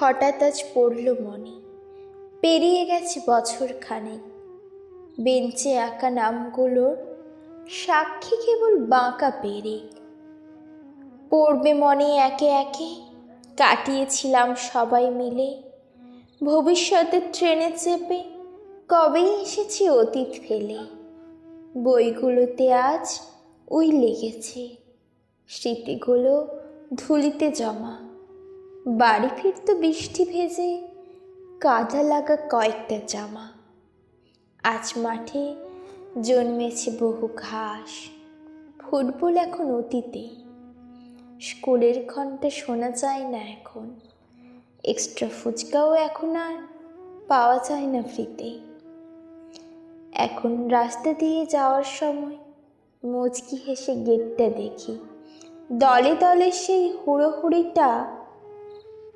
হঠাৎ আজ পড়ল মনে। পেরিয়ে গেছে বছর খানেক বেঞ্চে আঁকা নামগুলোর সাক্ষী কেবল বাঁকা পেরেক। পড়বে মনে একে একে, কাটিয়েছিলাম সবাই মিলে। ভবিষ্যতের ট্রেনে চেপে কবেই এসেছি অতীত ফেলে। বইগুলোতে আজ উই লেগেছে, স্মৃতিগুলো ধুলিতে জমা। বাড়ি ফিরত বৃষ্টি ভেজে, কাদা লাগা কয়েকটা জামা। আজ মাঠে জন্মেছে বহু ঘাস, ফুটবল এখন অতীতে। স্কুলের ঘণ্টা শোনা যায় না এখন এক্সট্রা ফুচকাও এখন আর পাওয়া যায় না ফ্রিতে। এখন রাস্তা দিয়ে যাওয়ার সময় মুচকি হেসে গেটটা দেখি। দলে দলে সেই হুড়োহুড়িটা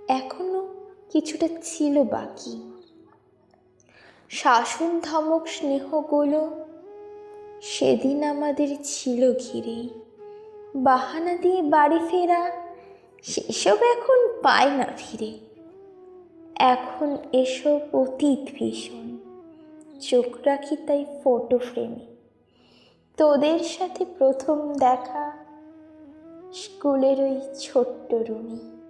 এখনও কিছুটা ছিল বাকি। শাসন ধমক স্নেহগুলো সেদিন আমাদের ছিল ঘিরে। বাহানা দিয়ে বাড়ি ফেরা সেসব এখন পায় না ফিরে। এখন এসব অতীত ভীষণ। চোখ রাখি তাই ফটো ফ্রেমে তোদের সাথে প্রথম দেখা স্কুলের ওই ছোট্ট রুমে